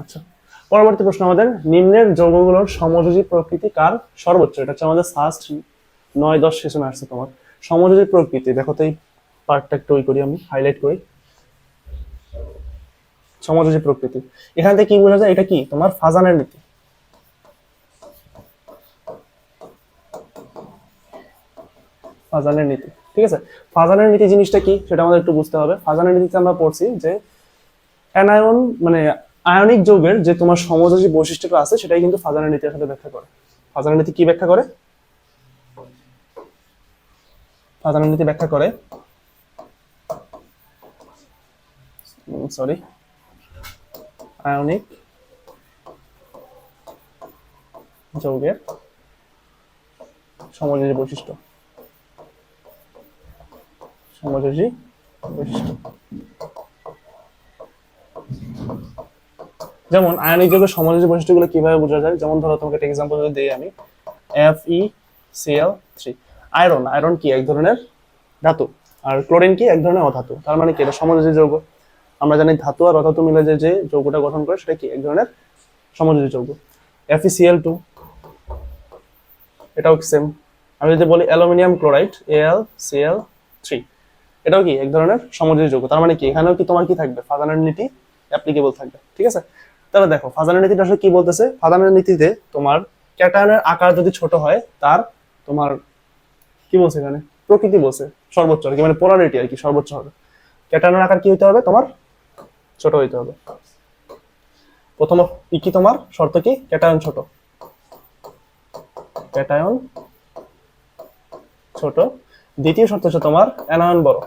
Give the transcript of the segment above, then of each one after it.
আচ্ছা। পরবর্তী প্রশ্ন আমাদের, নিম্নের যৌগগুলোর সমযোজী প্রকৃতি কার সর্বোচ্চ? এটা হচ্ছে আমাদের ফার্স্ট নয়, দশ সেশনে আসছে তোমার। সমযোজী প্রকৃতি, দেখো তো এই পার্টটা একটু ওই করি আমি হাইলাইট করি। সমযোজী প্রকৃতি। এখান থেকে কি বোঝা যায়? এটা কি? তোমার ফাজানের নীতি। ফাজানের নীতি, ঠিক আছে? ফাজানের নীতি জিনিসটা কি? সেটা আমাদের একটু বুঝতে হবে। ফাজানের নীতিতে আমরা পড়ছি যে অ্যানায়ন মানে আয়নিক যৌগের যে তোমার সমযোজী বৈশিষ্ট্যটা আছে, সেটাই কিন্তু ফাজানের নীতির সাথে ব্যাখ্যা করে। ফাজানের নীতি কি ব্যাখ্যা করে? ফাজানের নীতি ব্যাখ্যা করে। সরি আয়নিক যৌগের সমযোজী বৈশিষ্ট্য। সমযোজী বৈশিষ্ট্য। যেমন আয়নিক যৌগের সমযোজী বৈশিষ্ট্যগুলো কীভাবে বোঝা যায়? যেমন ধরো, তোমাকে একটা এক্সাম্পল যদি দিই আমি। F E CL three iron iron কি? এক ধরনের ধাতু। আর ক্লোরিন কি? এক ধরনের অধাতু। তার মানে কি? এটা সমযোজী যৌগ। আমরা জানি ধাতু আর অধাতু মিলে যে যে যৌগটা গঠন করে, সেটা কি? এক ধরনের সমযোজী যৌগ। এফ ই সিএল টু এটাও সেম আমি যদি বলি aluminium chloride L CL three এটাও কি? এক ধরনের সমযোজী যৌগ। তার মানে কি? এখানেও কি তোমার কি থাকবে? ফাজানের নীতি অ্যাপ্লিকেবল থাকবে। ঠিক আছে? তাহলে দেখো, ফাজানের নীতিটা আসলে কি বলতেছে? ফাজানের নীতিতে তোমার ক্যাটায়নের আকার যদি ছোট হয়, তার তোমার, কি বলছে এখানে? প্রকৃতি বলছে, সর্বোচ্চ আর কি মানে পোলারিটি আর কি, সর্বোচ্চ হবে। ক্যাটায়নের আকার কি হইতে হবে? তোমার ছোট হইতে হবে। প্রথম কি তোমার? শর্ত কি? ক্যাটায়ন ছোট। ক্যাটায়ন ছোট। দ্বিতীয় শর্ত হচ্ছে তোমার অ্যানায়ন বড়।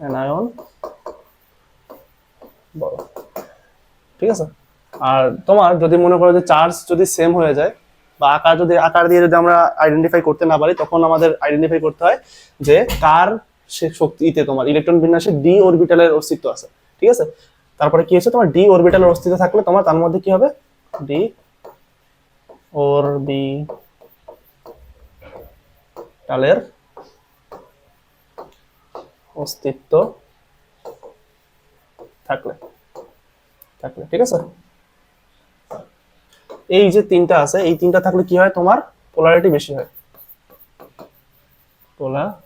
অ্যানায়ন বড়। ঠিক আছে? আর তোমার যদি মনে করো যে চার্জ যদি সেম হয়ে যায় বা আকার যদি, আকার দিয়ে যদি আমরা আইডেন্টিফাই করতে না পারি, তখন আমাদের আইডেন্টিফাই করতে হয় যে কার শক্তিতে তোমার ইলেকট্রন বিন্যাসে ডি অরবিটালের অস্তিত্ব আছে। ঠিক আছে? তারপরে কি হচ্ছে? তোমার ডি অরবিটালের অস্তিত্ব থাকলে তোমার তার মধ্যে কি হবে? ডি অরবিটালের অস্তিত্ব থাকলে। থাকলে ঠিক আছে? এই যে তিনটা আছে, এই তিনটা থাকলে কি হয়? তোমার পোলারিটি বেশি হয়। পোলারিটি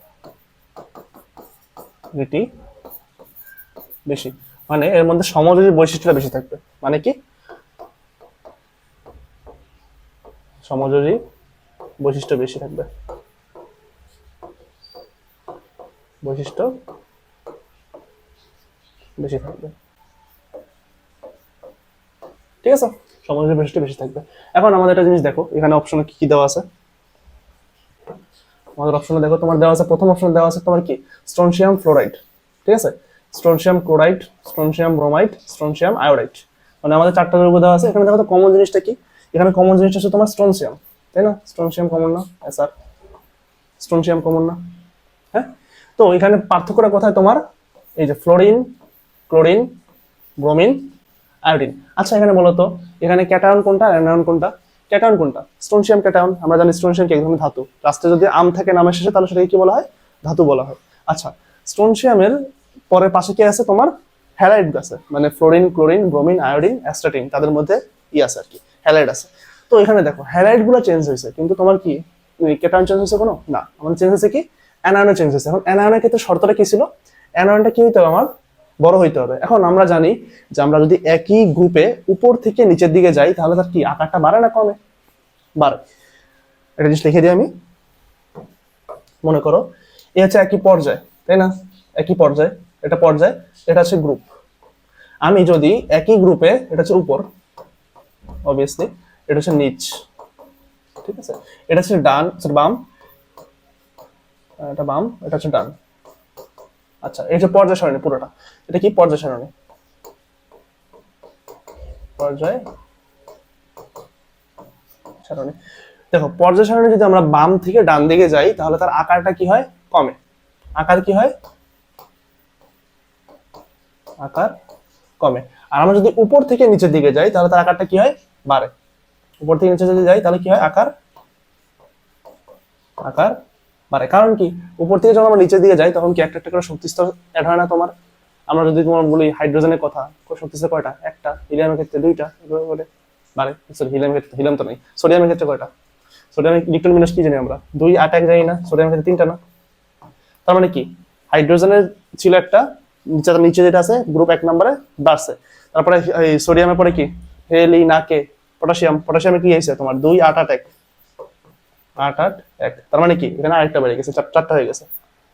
বেশি। মানে এর মধ্যে সমযোজী বৈশিষ্ট্যটা বেশি থাকবে। মানে কি? সমযোজী বৈশিষ্ট্য বেশি থাকবে। বৈশিষ্ট্য বেশি থাকবে। ঠিক আছে? সমযোজী বৈশিষ্ট্য বেশি থাকবে। এখন আমাদের একটা জিনিস দেখো, এখানে অপশনে কি কি দেওয়া আছে? আমাদের অপশনে দেখো, তোমার দেওয়া আছে, প্রথম অপশনে দেওয়া আছে তোমার কি? স্ট্রনশিয়াম ফ্লোরাইড ঠিক আছে? Strontium chloride strontium bromide strontium iodide মানে আমাদের চারটা যৌগ দেওয়া আছে। এখানে দেখো তো কমন জিনিসটা কি? এখানে কমন জিনিসটা হচ্ছে তোমার স্ট্রনশিয়াম তাই না? স্ট্রনশিয়াম কমন না? স্যার স্ট্রনশিয়াম কমন না? হ্যাঁ? তো এখানে পার্থক্যটা কোথায় তোমার? এই যে ফ্লোরিন ক্লোরিন ব্রোমিন আয়োডিন আচ্ছা এখানে বলো তো, এখানে ক্যাটায়ন কোনটা অ্যানায়ন কোনটা? ক্যাটায়ন কোনটা? স্টোনশিয়াম, ক্যাটায়ন, আমরা জানি স্টোনশিয়াম কি এক ধরনের ধাতু। লাস্টে যদি আম থাকে নামের শেষে, তাহলে সেটাকে কি বলা হয়? ধাতু বলা হয়। আচ্ছা স্টোনশিয়ামের পরের পাশে কি আছে তোমার? হ্যালাইড আছে মানে fluorine, chlorine, bromine, iodine, astatine, তাদের মধ্যে ই আছে আর কি, হ্যালাইড আছে। তো এখানে দেখো হ্যালাইডগুলো চেঞ্জ হয়েছে, কিন্তু তোমার কি ক্যাটায়ন চেঞ্জ হয়েছে কোনো? না, আমাদের চেঞ্জ হয়েছে কি? অ্যানায়নও চেঞ্জ হয়েছে। এখন অ্যানায়নের ক্ষেত্রে শর্তটা কি ছিল? অ্যানায়নটা কি হইতে হবে আমার? বড় হইতে হবে। এখন আমরা জানি যে আমরা যদি একই গ্রুপে উপর থেকে নিচের দিকে যাই, তাহলে তার কি আকারটা বাড়ে না কমে? বাড়ে। একটা জিনিস লিখে দিই আমি। মনে করো, এ হচ্ছে একই পর্যায়, তাই না? একই পর্যায়, এটা পর্যায়, এটা হচ্ছে গ্রুপ আমি যদি একই গ্রুপে এটা হচ্ছে উপর অবভিয়াসলি এটা হচ্ছে নিচ। ঠিক আছে? এটা হচ্ছে ডান বাম, এটা বাম, এটা হচ্ছে ডান। আচ্ছা যে পর্যায় সারণী পুরোটা, এটা কি পর্যায় সারণী? পর্যায় সারণী। দেখো, পর্যায় সারণী যদি আমরা বাম থেকে ডান দিকে যাই, তাহলে তার আকারটা কি হয়? কমে। আকার কি হয়? আকার কমে। আর আমরা যদি উপর থেকে নিচের দিকে যাই, তাহলে তার আকারটা কি হয়? বাড়ে। উপর থেকে নিচে যদি যাই, তাহলে কি হয়? আকার আকার বাড়ে কারণ কি? উপর থেকে যখন আমরা নিচের দিকে যাই, তখন কি একটা একটা করে শক্তি স্তর অ্যাড হয় না তোমার? আমরা যদি তোমার বলি হাইড্রোজেনের কথা শক্তি স্তর কয়টা? একটা। হিলিয়ামের ক্ষেত্রে দুইটা বলে। বারে সরি হিলিয়ামের ক্ষেত্রে হিলিয়াম তো নেই। সোডিয়ামের ক্ষেত্রে কয়টা? সোডিয়ামের ইলেকট্রন বিন্যাস কি জানি আমরা? দুই আট এক জানি না। সোডিয়ামের ক্ষেত্রে তিনটা না? তার মানে কি? হাইড্রোজেনের ছিল একটা, নিচে নিচে যেটা আছে গ্রুপ এক নম্বরে বাড়ছে। তারপরে সোডিয়ামের পরে কি? হেলি নাকে পটাশিয়াম পটাশিয়ামে কি হয়েছে তোমার? দুই, আট আট, এক। আট আট, এক। তার মানে কি? এখানে আরেকটা বেড়ে গেছে, চার- চারটা হয়ে গেছে।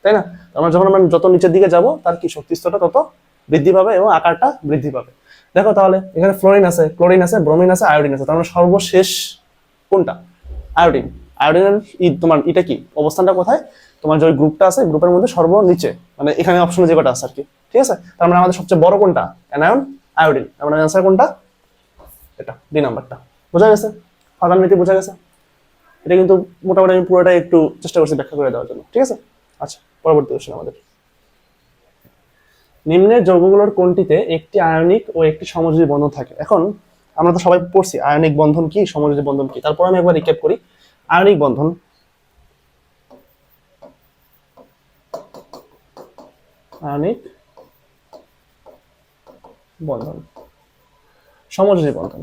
তাই না? তার মানে যখন আমরা যত নিচের দিকে যাব, তার কি শক্তি স্তরটা তত বৃদ্ধি পাবে এবং আকারটা বৃদ্ধি পাবে। দেখো তাহলে, এখানে ফ্লোরিন আছে, ক্লোরিন আছে, ব্রোমিন আছে, আয়োডিন আছে। তার মানে সর্বশেষ কোনটা? আয়োডিন। আয়োডিনের ই তোমার এটা কি? অবস্থানটা কোথায়? তোমার যে গ্রুপটা আছে, গ্রুপের মধ্যে সর্বনিচে মানে এখানে অপশনে যে কটা আছে আর কি। ঠিক আছে? তার মানে আমাদের সবচেয়ে বড় কোনটা? অ্যানায়ন আয়োডিন আমার অ্যান্সার কোনটা? এটা ডি নাম্বারটা বোঝা গেছে? ফাদার নীতি বোঝা গেছে? এটা কিন্তু মোটামুটি আমি পুরোটাই একটু চেষ্টা করছি ব্যাখ্যা করে দেওয়ার জন্য। ঠিক আছে? আচ্ছা পরবর্তী কোশ্চেন আমাদের। নিম্নের যৌগগুলোর কোনটিতে একটি আয়নিক ও একটি সমযোজী বন্ধন থাকে? এখন আমরা তো সবাই পড়ছি, আয়নিক বন্ধন কি, সমযোজী বন্ধন কি? তারপর আমি একবার রিক্যাপ করি। আয়নিক বন্ধন আয়নিক বন্ধন, সমযোজী বন্ধন।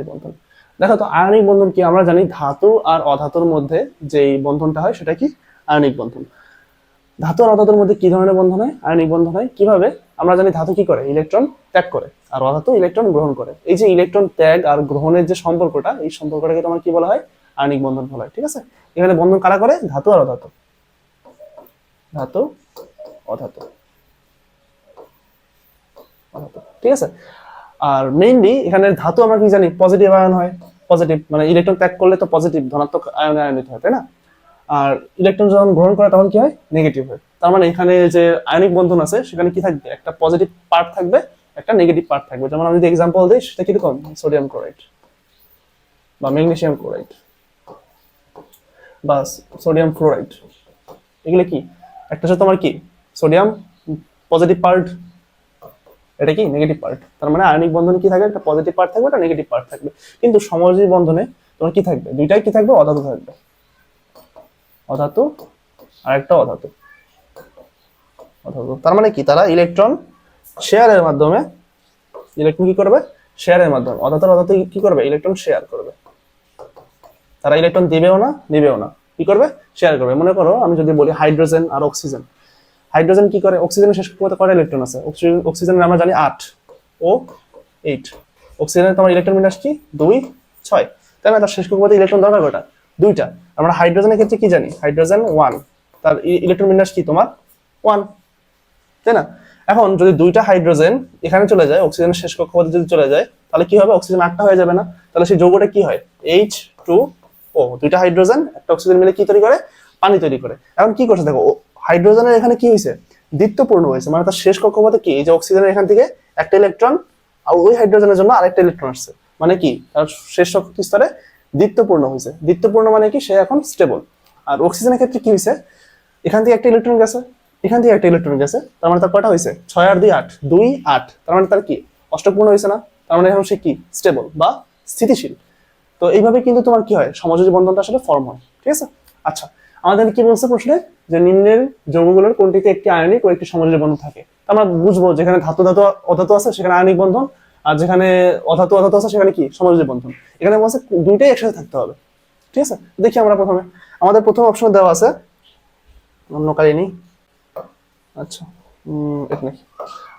সমযোজী বন্ধন। দেখো তো, আয়নিক বন্ধন কি আমরা জানি? ধাতু আর অধাতুর মধ্যে যেই বন্ধনটা হয়, সেটা কি? আয়নিক বন্ধন। ধাতু আর অধাতুর মধ্যে কি ধরনের বন্ধন হয়? আয়নিক বন্ধন হয় কীভাবে? আমরা জানি ধাতু কি করে? ইলেকট্রন ত্যাগ করে। আর অধাতু ইলেকট্রন গ্রহণ করে। এই যে ইলেকট্রন ত্যাগ আর গ্রহণের যে সম্পর্কটা, এই সম্পর্কটাকে তোমার কি বলা হয়? আয়নিক বন্ধন বলা হয়, ঠিক আছে? এখানে বন্ধন কারা করে? ধাতু আর অধাতু। ধাতু অধাতু, ঠিক আছে? আর মেইনলি এখানে ধাতু আমরা কি জানি? পজিটিভ আয়ন হয়। পজিটিভ মানে ইলেকট্রন ত্যাগ করলে তো পজিটিভ ধনাত্মক আয়ন আয়নিত হয়, তাই না? আর ইলেকট্রন যখন গ্রহণ করে তখন কি হয়? নেগেটিভ হয়। তার মানে এখানে যে আয়নিক বন্ধন আছে, সেখানে কি থাকবে? একটা পজিটিভ পার্ট থাকবে, একটা নেগেটিভ পার্ট থাকবে। যেমন আমি যদি এক্সাম্পল দিই, সেটা কীরকম? সোডিয়াম ক্লোরাইড বা ম্যাগনেসিয়াম ক্লোরাইড বা সোডিয়াম ফ্লোরাইড এগুলো কি? একটা হচ্ছে তোমার কি? সোডিয়াম পজিটিভ পার্ট এটা কি নেগেটিভ পার্ট তার মানে আয়নিক বন্ধনে কি থাকবে? একটা পজিটিভ পার্ট থাকবে, একটা নেগেটিভ পার্ট থাকবে। কিন্তু সমযোজী বন্ধনে তোমার কি থাকবে? দুইটাই কি থাকবে? অধাতু থাকবে। অধাতু আর একটা অধাতু। অধাতু। তার মানে কি? তারা ইলেকট্রন শেয়ারের মাধ্যমে ইলেকট্রন কি করবে? শেয়ারের মাধ্যমে। অধাতু অধাতু কি করবে? ইলেকট্রন শেয়ার করবে। তারা ইলেকট্রন দিবেও না, নিবেও না। কি করবে? শেয়ার করবে। মনে করো, আমি যদি বলি হাইড্রোজেন আর অক্সিজেন হাইড্রোজেন কি করে? অক্সিজেনের শেষ কক্ষপথে কয়টা ইলেকট্রন আছে? অক্সিজেন অক্সিজেনের আমরা জানি আট। O, eight. অক্সিজেনের তোমার ইলেকট্রন বিন্যাস কি? দুই, ছয়। তাই না তার শেষ কক্ষপথে ইলেকট্রন দরকার কয়টা? দুইটা। আমরা হাইড্রোজেনের ক্ষেত্রে কি জানি? Hydrogen one. তার ইলেকট্রন বিন্যাস কি তোমার? ওয়ান। তাই না? এখন যদি দুইটা হাইড্রোজেন এখানে চলে যায়, অক্সিজেনের শেষ কক্ষপথে যদি চলে যায়, তাহলে কি হবে? অক্সিজেন আটটা হয়ে যাবে না। তাহলে সেই যৌগটা কি হয়? H two O. দুইটা হাইড্রোজেন, একটা অক্সিজেন মিলে কি তৈরি করে? পানি তৈরি করে। এখন কি করছে দেখো? হাইড্রোজেনের এখানে কি হয়েছে? দ্বিত্বপূর্ণ হয়েছে। মানে তার শেষ কক্ষপথে কি? এই যে অক্সিজেনের এখান থেকে একটা ইলেকট্রন আর ওই হাইড্রোজেনের জন্য আরেকটা ইলেকট্রন আসছে। মানে কি? তার শেষ শক্তি স্তরে দ্বিত্বপূর্ণ হয়েছে। দ্বিত্বপূর্ণ মানে কি? সে এখন স্টেবল আর অক্সিজেনের ক্ষেত্রে কি হয়েছে? এখান থেকে একটা ইলেকট্রন গেছে। এখান থেকে একটা ইলেকট্রন গেছে। তার মানে তার কটা হয়েছে? ছয় আর দুই আট। দুই আট। তার মানে তার কি? অষ্টপূর্ণ হয়েছে না? তার মানে এখন সে কি? স্টেবল বা স্থিতিশীল। তো এইভাবে কিন্তু তোমার কি হয়? সমযোজী বন্ধনটা আসলে ফর্ম হয়। ঠিক আছে? আচ্ছা। আমাদের কি বলছে প্রশ্নে? যে নিম্নের যৌগগুলোর কোনটিতে একটি আয়নিক ও একটি সমযোজী বন্ধন থাকে? আমরা বুঝব যেখানে ধাতু ধাতু, অধাতু আছে, সেখানে আয়নিক বন্ধন, আর যেখানে অধাতু অধাতু আছে, সেখানে কি? সমযোজী বন্ধন। এখানে বলছে দুইটাই একসাথে থাকতে হবে। ঠিক আছে? দেখি আমরা প্রথমে। আমাদের প্রথম অপশন দেওয়া আছে। অন্য কালিনী আচ্ছা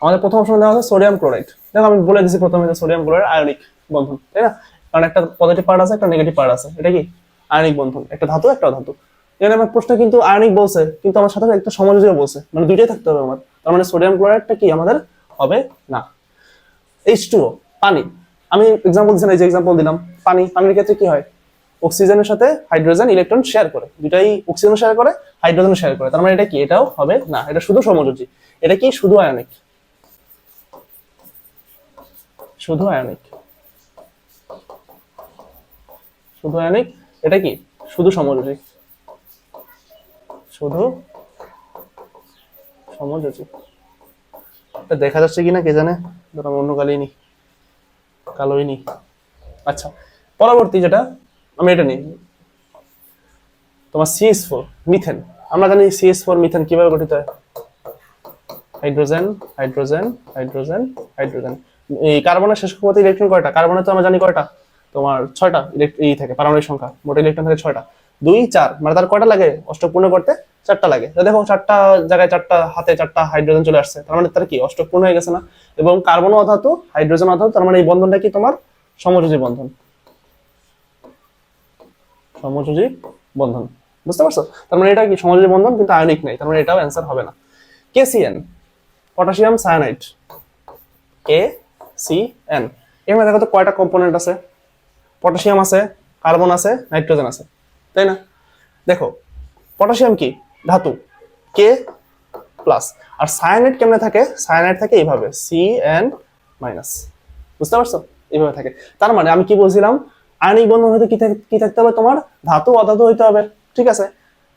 আমাদের প্রথম অপশন দেওয়া আছে সোডিয়াম ক্লোরাইড। দেখো, আমি বলে দিচ্ছি প্রথমে যে সোডিয়াম ক্লোরাইড আয়নিক বন্ধন, তাই না? কারণ একটা পজিটিভ পার্ট আছে, একটা নেগেটিভ পার্ট আছে। এটা কি? আয়নিক বন্ধন। একটা ধাতু, একটা অধাতু। এখানে আমার প্রশ্ন কিন্তু আয়নিক বলছে কিন্তু আমার সাথে একটা সমযোজীয় বলছে। মানে দুইটাই থাকতে হবে আমার। তার মানে সোডিয়াম ক্লোরাইডটা কি আমাদের হবে? না। এইচ টু পানি। আমি এক্সাম্পল দিচ্ছি না, এই যে এক্সাম্পল দিলাম। পানি পানির ক্ষেত্রে কি হয়? অক্সিজেনের সাথে হাইড্রোজেন ইলেকট্রন শেয়ার করে। দুটাই অক্সিজেন শেয়ার করে হাইড্রোজেন শেয়ার করে। তার মানে এটা কি? এটাও হবে? না এটা শুধু সমযোজী। এটা কি? শুধু আয়নিক। শুধু আয়নিক। শুধু আয়নিক? এটা কি? শুধু সমযোজী। শুধু সমযোজী দেখা যাচ্ছে কিনা কে জানে? ধর অন্য কালি নি। কালোই নি। আচ্ছা পরবর্তী যেটা, আমি এটা নিই। তোমার সিএস ফোর মিথেন আমরা জানি সিএস ফোর মিথেন কীভাবে গঠিত হয়? হাইড্রোজেন হাইড্রোজেন হাইড্রোজেন হাইড্রোজেন এই কার্বনের শেষ কক্ষপথে ইলেকট্রন কয়টা? কার্বনে তো আমরা জানি কয়টা? তোমার ছয়টা ইলেক- এই থাকে, পারমাণবিক সংখ্যা। মোট ইলেকট্রন থাকে ছয়টা। দুই, চার মানে তার কয়টা লাগে? অষ্টক পূর্ণ করতে চারটা লাগে। তো দেখো চারটা জায়গায় চারটা হাতে চারটা হাইড্রোজেন চলে আসছে। তার মানে তার কি অষ্টক পূর্ণ হয়ে গেছে না? এবং কার্বন অধাতু হাইড্রোজেন অধাতু, তার মানে এই বন্ধনটা কি তোমার? সমযোজী বন্ধন। সমযোজী বন্ধন। বুঝতে পারছ? তার মানে এটা কি সমযোজী বন্ধন, কিন্তু আয়নিক নেই। তার মানে এটাও অ্যান্সার হবে না। KCN potassium cyanide K C N এখানে দেখো তো কয়টা কম্পোনেন্ট আছে? পটাশিয়াম আছে কার্বন আছে নাইট্রোজেন আছে। তাই না? দেখো পটাশিয়াম কি? ধাতু। কে প্লাস আর সায়ানাইড কেমনে থাকে? সায়ানাইড থাকে এইভাবে। সি এন মাইনাস বুঝতে পারছ? এইভাবে থাকে। তার মানে আমি কি বলছিলাম? আয়নিক বন্ধন হইতে কি কি থাকতে হবে তোমার? ধাতু অধাতু হইতে হবে। ঠিক আছে?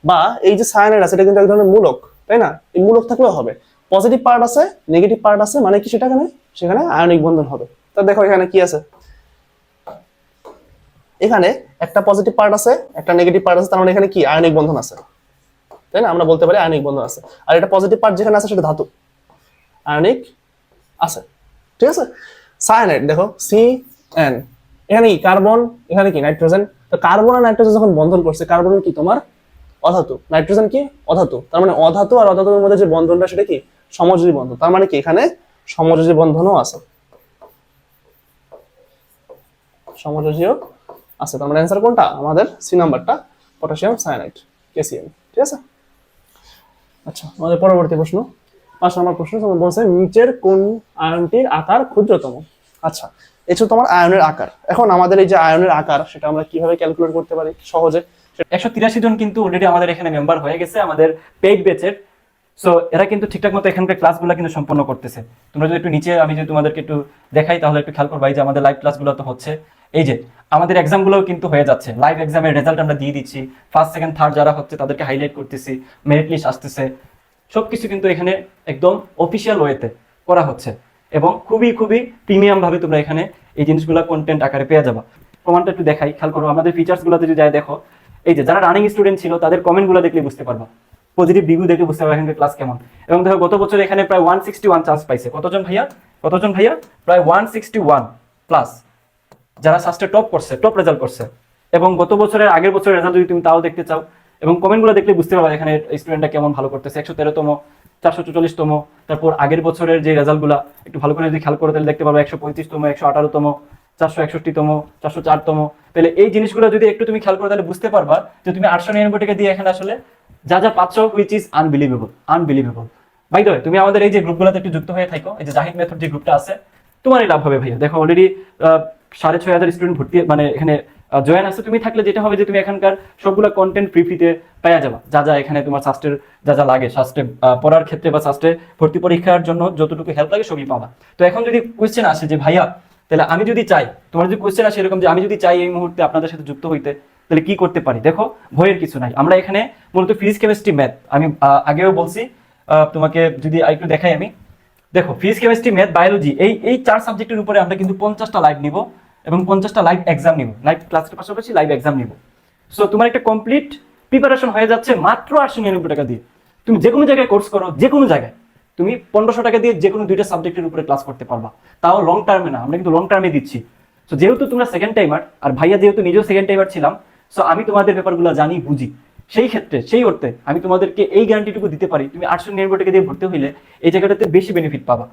বা এই যে সায়ানাইড আছে, এটা কিন্তু এক ধরনের মূলক, তাই না? এই মূলক থাকলেও হবে। পজিটিভ পার্ট আছে নেগেটিভ পার্ট আছে মানে কি সেটা এখানে? সেখানে আয়নিক বন্ধন হবে। তা দেখো এখানে কি আছে? এখানে একটা পজিটিভ পার্ট আছে, একটা নেগেটিভ পার্ট আছে, তার মানে এখানে কি? আয়নিক বন্ধন আছে। তাই না? আমরা বলতে পারি আয়নিক বন্ধন আছে। আর এটা পজিটিভ পার্ট যেখানে আছে সেটা ধাতু। আয়নিক আছে। ঠিক আছে? সায়ানাইড দেখো সি এন এখানে কি কার্বন এখানে কি নাইট্রোজেন তো কার্বন আর নাইট্রোজেন যখন বন্ধন করছে কার্বন কি তোমার? অধাতু। নাইট্রোজেন কি? অধাতু। তার মানে অধাতু আর অধাতুর মধ্যে যে বন্ধনটা, সেটা কি? সমযোজী বন্ধন। তার মানে কি? এখানে সমযোজী বন্ধনও আছে। সমযোজীও আছে। তার মানে অ্যান্সার কোনটা? আমাদের সি নাম্বারটা পটাশিয়াম সায়ানাইড কেসিএম ঠিক আছে? আচ্ছা আমাদের পরবর্তী প্রশ্ন। পাঁচ নম্বর প্রশ্ন, তোমার বলছে, নিচের কোন আয়নটির আকার ক্ষুদ্রতম? আচ্ছা এছাড়া তোমার আয়নের আকার। এখন আমাদের এই যে আয়নের আকার, সেটা আমরা কীভাবে ক্যালকুলেট করতে পারি সহজে? একশো তিরাশি জন কিন্তু অলরেডি আমাদের এখানে মেম্বার হয়ে গেছে, আমাদের পেইড ব্যাচের সো এরা কিন্তু ঠিকঠাক মতো এখানকার ক্লাসগুলো কিন্তু সম্পন্ন করতেছে। তোমরা যদি একটু নিচে আমি যদি তোমাদেরকে একটু দেখাই, তাহলে একটু খেয়াল করবা, এই যে আমাদের লাইভ ক্লাসগুলো তো হচ্ছে। এই যে, আমাদের এক্সামগুলোও কিন্তু হয়ে যাচ্ছে। লাইভ এক্সামের রেজাল্ট আমরা দিয়ে দিচ্ছি। ফার্স্ট সেকেন্ড থার্ড যারা হচ্ছে, তাদেরকে হাইলাইট করতেছি। মেরিট লিস্ট আসতেছে। সবকিছু কিন্তু এখানে একদম অফিসিয়াল ওয়েতে করা হচ্ছে। এবং খুবই খুবই প্রিমিয়াম ভাবে তোমরা এখানে এই জিনিসগুলো কন্টেন্ট আকারে পেয়ে যাবা। প্রমাণটা একটু দেখাই, খেয়াল করো। আমাদের ফিচার্স গুলোতে যদি যাই দেখো, এই যে, যারা রানিং স্টুডেন্ট ছিল, তাদের কমেন্টগুলো দেখলে বুঝতে পারবা। পজিটিভ রিভিউ দেখে বুঝতে পারবা এখানকার ক্লাস কেমন। এবং দেখো, গত বছর এখানে প্রায় ওয়ান সিক্সটি ওয়ান চান্স পাইছে। কতজন ভাইয়া? কতজন ভাইয়া? প্রায় ওয়ান সিক্সটি ওয়ান প্লাস যারা সাস্টে টপ করছে টপ রেজাল্ট করছে। এবং গত বছরের আগের বছরের রেজাল্ট যদি তুমি তাও দেখতে চাও, এবং কমেন্টগুলো দেখলে বুঝতে পারবে এখানে স্টুডেন্টটা কেমন ভালো করতেছে। একশো তেরোতম, চারশো চল্লিশতম তারপর আগের বছরের যে রেজাল্টগুলো একটু ভালো করে যদি খেয়াল করে তাহলে দেখতে পারবে একশো পঁয়ত্রিশতম, একশো আঠারোতম চারশো একষট্টিতম চারশো চারতম তাহলে এই জিনিসগুলো যদি একটু তুমি খেয়াল করো, তাহলে বুঝতে পারবা যে তুমি আটশো নিরানব্বই টাকা দিয়ে এখানে আসলে যা যা পাচ্ছ হুইচ ইজ আনবিলিভেবল আনবিলিভেবল ভাই দয় তুমি আমাদের এই যে গ্রুপগুলোতে একটু যুক্ত হয়ে থাকো, এই যে জাহিদ মেথড যে গ্রুপটা আছে, তোমারই লাভ হবে ভাইয়া। দেখো অলরেডি সাড়ে ছয় হাজার স্টুডেন্ট ভর্তি মানে এখানে জয়েন আছে। তুমি থাকলে যেটা হবে যে তুমি এখানকার সবগুলো কন্টেন্ট ফ্রি ফ্রিতে পেয়ে যাবা। যা যা এখানে তোমার শাস্ত্রের যা যা লাগে শাস্ত্রে পড়ার ক্ষেত্রে বা শাস্ত্রে ভর্তি পরীক্ষার জন্য যতটুকু হেল্প লাগে সবই পাবা। তো এখন যদি কোয়েশ্চেন আসে যে ভাইয়া তাহলে আমি যদি চাই, তোমার যদি কোয়েশ্চেন আসে এরকম যে আমি যদি চাই এই মুহূর্তে আপনাদের সাথে যুক্ত হইতে, তাহলে কি করতে পারি? দেখো, ভয়ের কিছু নাই। আমরা এখানে মূলত ফিজিক্স কেমিস্ট্রি ম্যাথ আমি আগেও বলছি তোমাকে যদি একটু দেখাই আমি। দেখো ফিজিক্স কেমিস্ট্রি ম্যাথ বায়োলজি এই এই চার সাবজেক্টের উপরে আমরা কিন্তু পঞ্চাশটা লাইভ নিব এবং পঞ্চাশটা লাইভ এক্সাম নিব। লাইভ ক্লাসের পাশাপাশি লাইভ এক্সাম নিব। সো তোমার একটা কমপ্লিট প্রিপারেশন হয়ে যাচ্ছে মাত্র আটশো নিরানব্বই টাকা দিয়ে। তুমি যে কোনো জায়গায় কোর্স করো যে কোনো জায়গায়। তুমি পনেরোশো টাকা দিয়ে যে কোনো দুইটা সাবজেক্টের উপরে ক্লাস করতে পারবা। তাও লং টার্মে না, আমরা কিন্তু লং টার্মে দিচ্ছি। সো যেহেতু তোমরা সেকেন্ড টাইমার আর ভাইয়া যেহেতু নিজেও সেকেন্ড টাইমার ছিলাম সো আমি তোমাদের ব্যাপারগুলো জানি, বুঝি। সেই ক্ষেত্রে, সেই অর্থে আমি তোমাদেরকে এই গ্যারান্টিটুকু দিতে পারি, তুমি আটশো নিরানব্বই টাকা দিয়ে ভর্তি হইলে এই জায়গাটাতে বেশি বেনিফিট পাবা।